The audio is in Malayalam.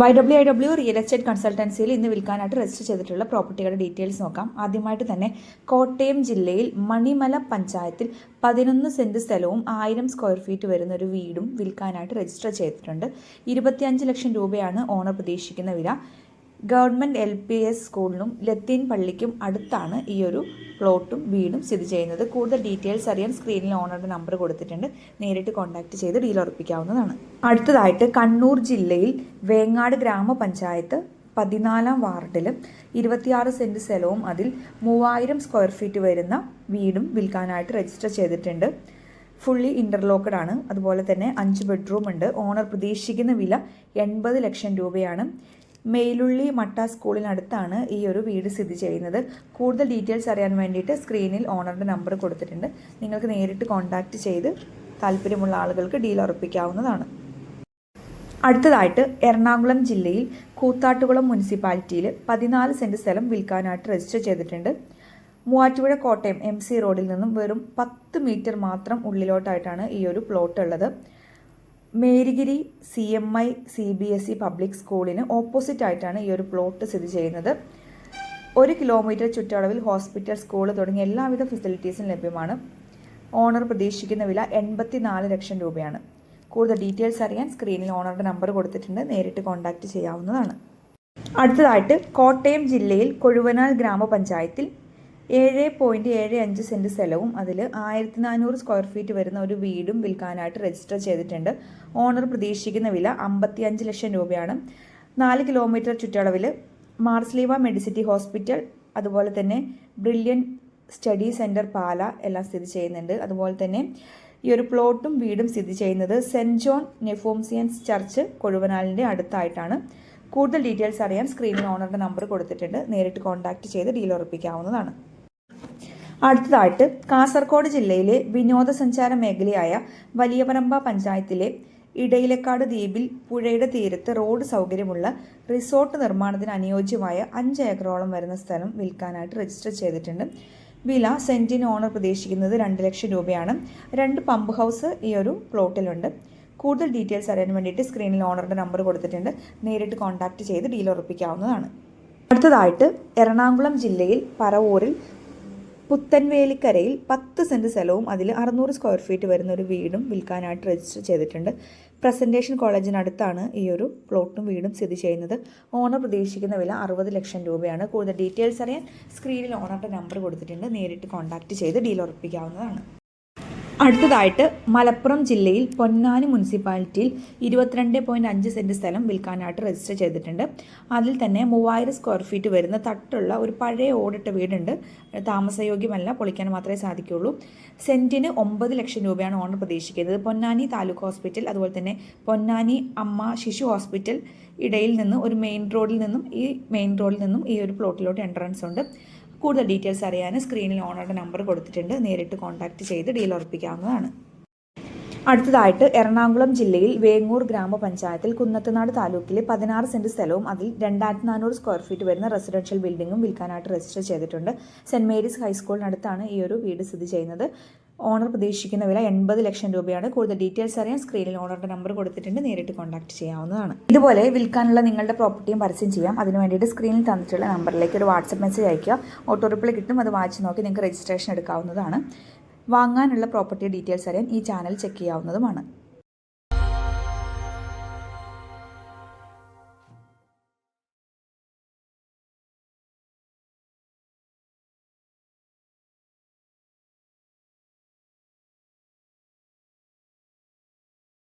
Y W I W real estate കൺസൾട്ടൻസിയിൽ ഇന്ന് വിൽക്കാനായിട്ട് രജിസ്റ്റർ ചെയ്തിട്ടുള്ള പ്രോപ്പർട്ടികളുടെ ഡീറ്റെയിൽസ് നോക്കാം. ആദ്യമായിട്ട് തന്നെ കോട്ടയം ജില്ലയിൽ മണിമല പഞ്ചായത്തിൽ പതിനൊന്ന് സെന്റ് സ്ഥലവും ആയിരം സ്ക്വയർ ഫീറ്റ് വരുന്ന ഒരു വീടും വിൽക്കാനായിട്ട് രജിസ്റ്റർ ചെയ്തിട്ടുണ്ട്. ഇരുപത്തിയഞ്ച് ലക്ഷം രൂപയാണ് ഓണർ പ്രതീക്ഷിക്കുന്ന വില. ഗവൺമെന്റ് എൽ പി എസ് സ്കൂളിനും ലത്തീൻ പള്ളിക്കും അടുത്താണ് ഈ ഒരു പ്ലോട്ടും വീടും സ്ഥിതി ചെയ്യുന്നത്. കൂടുതൽ ഡീറ്റെയിൽസ് അറിയാൻ സ്ക്രീനിൽ ഓണറുടെ നമ്പർ കൊടുത്തിട്ടുണ്ട്. നേരിട്ട് കോൺടാക്റ്റ് ചെയ്ത് ഡീൽ ഉറപ്പിക്കാവുന്നതാണ്. അടുത്തതായിട്ട് കണ്ണൂർ ജില്ലയിൽ വേങ്ങാട് ഗ്രാമപഞ്ചായത്ത് പതിനാലാം വാർഡിൽ ഇരുപത്തിയാറ് സെന്റ് സ്ഥലവും അതിൽ മൂവായിരം സ്ക്വയർ ഫീറ്റ് വരുന്ന വീടും വിൽക്കാനായിട്ട് രജിസ്റ്റർ ചെയ്തിട്ടുണ്ട്. ഫുള്ളി ഇന്റർലോക്കഡ് ആണ്. അതുപോലെ തന്നെ അഞ്ച് ബെഡ്റൂം ഉണ്ട്. ഓണർ പ്രതീക്ഷിക്കുന്ന വില എൺപത് ലക്ഷം രൂപയാണ്. മെയിലുള്ളി മട്ട സ്കൂളിനടുത്താണ് ഈ ഒരു വീട് സ്ഥിതി ചെയ്യുന്നത്. കൂടുതൽ ഡീറ്റെയിൽസ് അറിയാൻ വേണ്ടിയിട്ട് സ്ക്രീനിൽ ഓണറുടെ നമ്പർ കൊടുത്തിട്ടുണ്ട്. നിങ്ങൾക്ക് നേരിട്ട് കോൺടാക്റ്റ് ചെയ്ത് താല്പര്യമുള്ള ആളുകൾക്ക് ഡീൽ ഉറപ്പിക്കാവുന്നതാണ്. അടുത്തതായിട്ട് എറണാകുളം ജില്ലയിൽ കൂത്താട്ടുകുളം മുനിസിപ്പാലിറ്റിയിൽ പതിനാല് സെന്റ് സ്ഥലം വിൽക്കാനായിട്ട് രജിസ്റ്റർ ചെയ്തിട്ടുണ്ട്. മൂവാറ്റുപുഴ കോട്ടയം എം സി റോഡിൽ നിന്നും വെറും പത്ത് മീറ്റർ മാത്രം ഉള്ളിലോട്ടായിട്ടാണ് ഈ ഒരു പ്ലോട്ട് ഉള്ളത്. Marygiri C M I C B S E public സ്കൂളിന് ഓപ്പോസിറ്റ് ആയിട്ടാണ് ഈ ഒരു പ്ലോട്ട് സ്ഥിതി ചെയ്യുന്നത്. ഒരു കിലോമീറ്റർ ചുറ്റളവിൽ ഹോസ്പിറ്റൽ സ്കൂൾ തുടങ്ങിയ എല്ലാവിധ ഫെസിലിറ്റീസും ലഭ്യമാണ്. ഓണർ പ്രതീക്ഷിക്കുന്ന വില എൺപത്തി നാല് ലക്ഷം രൂപയാണ്. കൂടുതൽ ഡീറ്റെയിൽസ് അറിയാൻ സ്ക്രീനിൽ ഓണറുടെ നമ്പർ കൊടുത്തിട്ടുണ്ട്. നേരിട്ട് കോൺടാക്ട് ചെയ്യാവുന്നതാണ്. അടുത്തതായിട്ട് കോട്ടയം ജില്ലയിൽ കൊഴുവനാൽ ഗ്രാമപഞ്ചായത്തിൽ ഏഴ് പോയിന്റ് ഏഴ് അഞ്ച് സെന്റ് സ്ഥലവും അതിൽ ആയിരത്തി നാനൂറ് സ്ക്വയർ ഫീറ്റ് വരുന്ന ഒരു വീടും വിൽക്കാനായിട്ട് രജിസ്റ്റർ ചെയ്തിട്ടുണ്ട്. ഓണർ പ്രതീക്ഷിക്കുന്ന വില അമ്പത്തി അഞ്ച് ലക്ഷം രൂപയാണ്. നാല് കിലോമീറ്റർ ചുറ്റളവിൽ മാർസ്ലീവ മെഡിസിറ്റി ഹോസ്പിറ്റൽ അതുപോലെ തന്നെ ബ്രില്യൻ സ്റ്റഡി സെന്റർ പാല എല്ലാം സ്ഥിതി ചെയ്യുന്നുണ്ട്. അതുപോലെ തന്നെ ഈ ഒരു പ്ലോട്ടും വീടും സ്ഥിതി ചെയ്യുന്നത് സെന്റ് ജോൺ നെഫോംസിയൻസ് ചർച്ച് കൊഴുവനാലിന്റെ അടുത്തായിട്ടാണ്. കൂടുതൽ ഡീറ്റെയിൽസ് അറിയാൻ സ്ക്രീനിൽ ഓണറുടെ നമ്പർ കൊടുത്തിട്ടുണ്ട്. നേരിട്ട് കോൺടാക്റ്റ് ചെയ്ത് ഡീൽ ഉറപ്പിക്കാവുന്നതാണ്. അടുത്തതായിട്ട് കാസർഗോഡ് ജില്ലയിലെ വിനോദസഞ്ചാര മേഖലയായ വലിയപറമ്പ പഞ്ചായത്തിലെ ഇടയിലക്കാട് ദ്വീപിൽ പുഴയുടെ തീരത്ത് റോഡ് സൗകര്യമുള്ള റിസോർട്ട് നിർമ്മാണത്തിന് അനുയോജ്യമായ അഞ്ച് ഏക്കറോളം വരുന്ന സ്ഥലം വിൽക്കാനായിട്ട് രജിസ്റ്റർ ചെയ്തിട്ടുണ്ട്. വില സെന്റിന് ഓണർ പ്രതീക്ഷിക്കുന്നത് രണ്ട് ലക്ഷം രൂപയാണ്. രണ്ട് പമ്പ് ഹൗസ് ഈ ഒരു പ്ലോട്ടിലുണ്ട് കൂടുതൽ ഡീറ്റെയിൽസ് അറിയാൻ വേണ്ടിയിട്ട് സ്ക്രീനിൽ ഓണറുടെ നമ്പർ കൊടുത്തിട്ടുണ്ട്. നേരിട്ട് കോൺടാക്റ്റ് ചെയ്ത് ഡീൽ ഉറപ്പിക്കാവുന്നതാണ്. അടുത്തതായിട്ട് എറണാകുളം ജില്ലയിൽ പറവൂരിൽ പുത്തൻവേലിക്കരയിൽ പത്ത് സെന്റ് സ്ഥലവും അതിൽ അറുന്നൂറ് സ്ക്വയർ ഫീറ്റ് വരുന്ന ഒരു വീടും വിൽക്കാനായിട്ട് രജിസ്റ്റർ ചെയ്തിട്ടുണ്ട്. പ്രസന്റേഷൻ കോളേജിനടുത്താണ് ഈ ഒരു പ്ലോട്ടും വീടും സ്ഥിതി ചെയ്യുന്നത്. ഓണർ പ്രതീക്ഷിക്കുന്ന വില അറുപത് ലക്ഷം രൂപയാണ്. കൂടുതൽ ഡീറ്റെയിൽസ് അറിയാൻ സ്ക്രീനിൽ ഓണറുടെ നമ്പർ കൊടുത്തിട്ടുണ്ട്. നേരിട്ട് കോൺടാക്റ്റ് ചെയ്ത് ഡീൽ ഉറപ്പിക്കാവുന്നതാണ്. അടുത്തതായിട്ട് മലപ്പുറം ജില്ലയിൽ പൊന്നാനി മുനിസിപ്പാലിറ്റിയിൽ ഇരുപത്തിരണ്ട് പോയിന്റ് അഞ്ച് സെന്റ് സ്ഥലം വിൽക്കാനായിട്ട് രജിസ്റ്റർ ചെയ്തിട്ടുണ്ട്. അതിൽ തന്നെ മൂവായിരം സ്ക്വയർ ഫീറ്റ് വരുന്ന തട്ടുള്ള ഒരു പഴയ ഓടിട്ട വീടുണ്ട്. താമസയോഗ്യമല്ല പൊളിക്കാൻ മാത്രമേ സാധിക്കുകയുള്ളൂ സെന്റിന് ഒമ്പത് ലക്ഷം രൂപയാണ് ഓണർ പ്രതീക്ഷിക്കുന്നത്. പൊന്നാനി താലൂക്ക് ഹോസ്പിറ്റൽ അതുപോലെ തന്നെ പൊന്നാനി അമ്മ ശിശു ഹോസ്പിറ്റൽ ഇടയിൽ നിന്ന് ഒരു മെയിൻ റോഡിൽ നിന്നും ഈ മെയിൻ റോഡിൽ നിന്നും ഈ ഒരു പ്ലോട്ടിലോട്ട് എൻട്രൻസ് ഉണ്ട്. കൂടുതൽ ഡീറ്റെയിൽസ് അറിയാൻ സ്ക്രീനിൽ ഓണറുടെ നമ്പർ കൊടുത്തിട്ടുണ്ട്. നേരിട്ട് കോൺടാക്റ്റ് ചെയ്ത് ഡീൽ ഉറപ്പിക്കാവുന്നതാണ്. അടുത്തതായിട്ട് എറണാകുളം ജില്ലയിൽ വേങ്ങൂർ ഗ്രാമപഞ്ചായത്തിൽ കുന്നത്തനാട് താലൂക്കിലെ പതിനാറ് സെന്റ് സ്ഥലവും അതിൽ രണ്ടായിരത്തി നാനൂറ് സ്ക്വയർ ഫീറ്റ് വരുന്ന റെസിഡൻഷ്യൽ ബിൽഡിങ്ങും വിൽക്കാനായിട്ട് രജിസ്റ്റർ ചെയ്തിട്ടുണ്ട്. സെന്റ് മേരീസ് ഹൈസ്കൂളിനടുത്താണ് ഈ ഒരു വീട് സ്ഥിതി ചെയ്യുന്നത്. ഓണർ പ്രതീക്ഷിക്കുന്ന വില എൺപത് ലക്ഷം രൂപയാണ്. കൂടുതൽ ഡീറ്റെയിൽസ് അറിയാൻ സ്ക്രീനിൽ ഓണറുടെ നമ്പർ കൊടുത്തിട്ടുണ്ട്. നേരിട്ട് കോൺടാക്ട് ചെയ്യാവുന്നതാണ്. ഇതുപോലെ വിൽക്കാനുള്ള നിങ്ങളുടെ പ്രോപ്പർട്ടിയും പരസ്യം ചെയ്യാം. അതിന് വേണ്ടിയിട്ട് സ്ക്രീനിൽ തന്നിട്ടുള്ള നമ്പറിലേക്ക് ഒരു വാട്സപ്പ് മെസ്സേജ് അയക്കുക ഓട്ടോ റിപ്ലൈ കിട്ടും. അത് വായിച്ച് നോക്കി നിങ്ങൾക്ക് രജിസ്ട്രേഷൻ എടുക്കാവുന്നതാണ്. വാങ്ങാനുള്ള പ്രോപ്പർട്ടി ഡീറ്റെയിൽസ് അറിയാൻ ഈ ചാനൽ ചെക്ക് ചെയ്യാവുന്നതുമാണ്.